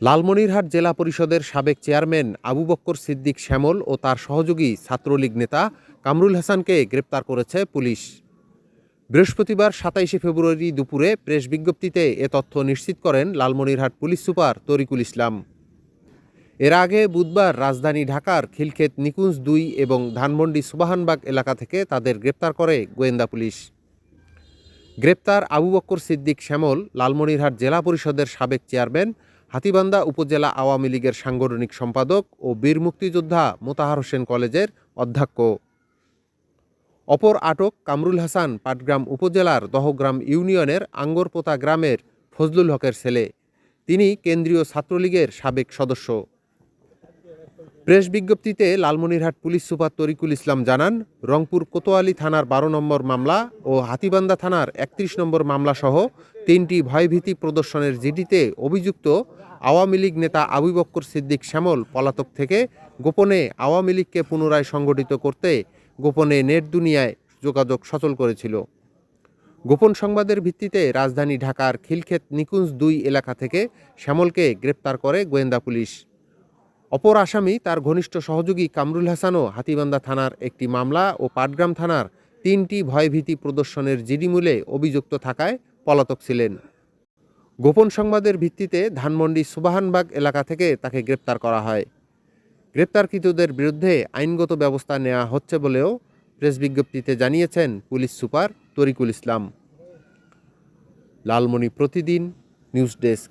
লালমনিরহাট জেলা পরিষদের সাবেক চেয়ারম্যান আবু বক্কর সিদ্দিক শ্যামল ও তার সহযোগী ছাত্রলীগ নেতা কামরুল হাসানকে গ্রেপ্তার করেছে পুলিশ। বৃহস্পতিবার সাতাইশে ফেব্রুয়ারি দুপুরে প্রেস বিজ্ঞপ্তিতে এ তথ্য নিশ্চিত করেন লালমনিরহাট পুলিশ সুপার তরিকুল ইসলাম। এর আগে বুধবার রাজধানী ঢাকার খিলক্ষেত নিকুঞ্জ দুই এবং ধানমন্ডি সুবাহানবাগ এলাকা থেকে তাদের গ্রেপ্তার করে গোয়েন্দা পুলিশ। গ্রেপ্তার আবু বক্কর সিদ্দিক শ্যামল লালমনিরহাট জেলা পরিষদের সাবেক চেয়ারম্যান হাতিবান্দা উপজেলা আওয়ামী লীগের সাংগঠনিক সম্পাদক ও বীর মুক্তিযোদ্ধা মোতাহার হোসেন কলেজের অধ্যক্ষ। অপর আটক কামরুল হাসান পাটগ্রাম উপজেলার দহগ্রাম ইউনিয়নের আঙ্গরপোতা গ্রামের ফজলুল হকের ছেলে। তিনি কেন্দ্রীয় ছাত্রলীগের সাবেক সদস্য। প্রেস বিজ্ঞপ্তিতে লালমনিরহাট পুলিশ সুপার তরিকুল ইসলাম জানান, রংপুর কোতোয়ালি থানার বারো নম্বর মামলা ও হাতিবান্দা থানার একত্রিশ নম্বর মামলা সহ তিনটি ভয়ভীতি প্রদর্শনের জিডিতে অভিযুক্ত আওয়ামী লীগ নেতা আবু বক্কর সিদ্দিক শ্যামল পলাতক থেকে গোপনে আওয়ামী লীগকে পুনরায় সংগঠিত করতে গোপনে নেট দুনিয়ায় যোগাযোগ সচল করেছিল। গোপন সংবাদের ভিত্তিতে রাজধানী ঢাকার খিলক্ষেত নিকুঞ্জ দুই এলাকা থেকে শ্যামলকে গ্রেপ্তার করে গোয়েন্দা পুলিশ। অপর আসামি তার ঘনিষ্ঠ সহযোগী কামরুল হাসানও হাতিবান্দা থানার একটি মামলা ও পাটগ্রাম থানার তিনটি ভয়ভীতি প্রদর্শনের জিডিমূলে অভিযুক্ত থাকায় পলাতক ছিলেন। গোপন সংবাদের ভিত্তিতে ধানমন্ডি সুবাহানবাগ এলাকা থেকে তাকে গ্রেপ্তার করা হয়। গ্রেপ্তারকৃতদের বিরুদ্ধে আইনগত ব্যবস্থা নেওয়া হচ্ছে বলেও প্রেস বিজ্ঞপ্তিতে জানিয়েছেন police super Tarikul Islam. Lalmoni Protidin, news desk.